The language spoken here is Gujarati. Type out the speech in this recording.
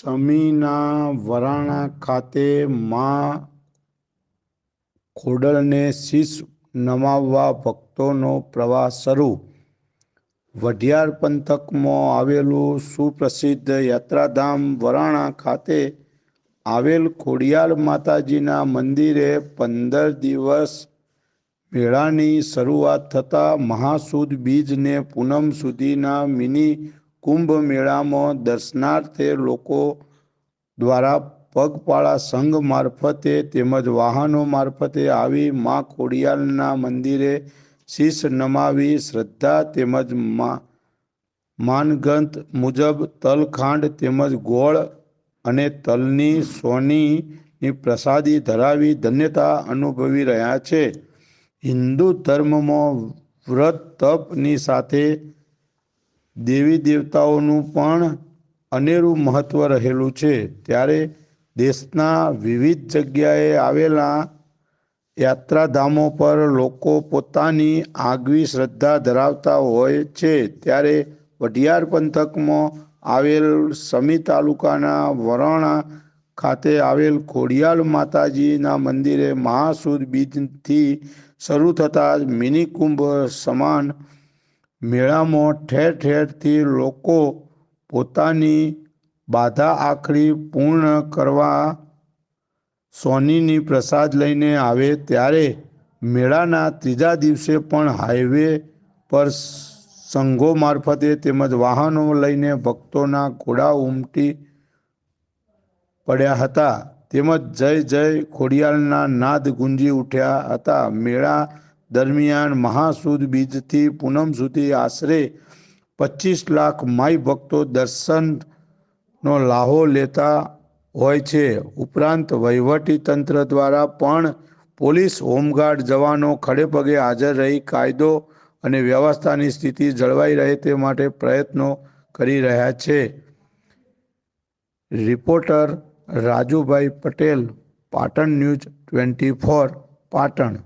સમીના વરાણા ખાતે માં ખોડલને શીશ નમાવવા ભક્તોનો પ્રવાસ શરૂ. વઢિયાર પંથકમાં આવેલું સુપ્રસિદ્ધ યાત્રાધામ વરાણા ખાતે આવેલ ખોડિયાર માતાજીના મંદિરે પંદર દિવસ મેળાની શરૂઆત થતાં મહાસુદ બીજને પૂનમ સુધીના મિની કુંભ મેળામાં દર્શનાર્થે લોકો દ્વારા પગપાળા સંઘ મારફતે તેમજ વાહનો મારફતે આવી મા ખોડિયારના મંદિરે શીશ નમાવી શ્રદ્ધા તેમજ માનગંત મુજબ તલખાંડ તેમજ ગોળ અને તલની સોનીની પ્રસાદી ધરાવી ધન્યતા અનુભવી રહ્યા છે. હિન્દુ ધર્મમાં વ્રત, તપની સાથે દેવી દેવતાઓનું પણ અનેરું મહત્વ રહેલું છે. ત્યારે દેશના વિવિધ જગ્યાએ આવેલા યાત્રાધામો પર લોકો પોતાની આગવી શ્રદ્ધા ધરાવતા હોય છે. ત્યારે વઢિયાર પંથકમાં આવેલ સમી તાલુકાના વરાણા ખાતે આવેલ ખોડિયાર માતાજીના મંદિરે મહાસુદ બીજથી શરૂ થતા મિની કુંભ સમાન મેળામાં ઠેર ઠેરથી લોકો પોતાની બાધા આખરી પૂર્ણ કરવા સોનીની પ્રસાદ લઈને આવે ત્યારે મેળાના ત્રીજા દિવસે પણ હાઈવે પર સંઘો મારફતે તેમજ વાહનો લઈને ભક્તોના ઘોડા ઉમટી પડ્યા હતા. તેમજ જય જય ખોડિયાલના નાદ ગુંજી ઉઠ્યા હતા. મેળા દરમિયાન મહાસુદ બીજથી પૂનમ સુધી આશરે પચીસ લાખ માઈ ભક્તો દર્શનનો લાહો લેતા હોય છે. ઉપરાંત વહીવટી તંત્ર દ્વારા પણ પોલીસ હોમગાર્ડ જવાનો ખડેપગે હાજર રહી કાયદો અને વ્યવસ્થાની સ્થિતિ જળવાઈ રહે તે માટે પ્રયત્નો કરી રહ્યા છે. Reporter Rajubhai Patel, Patan news twenty four, Patan.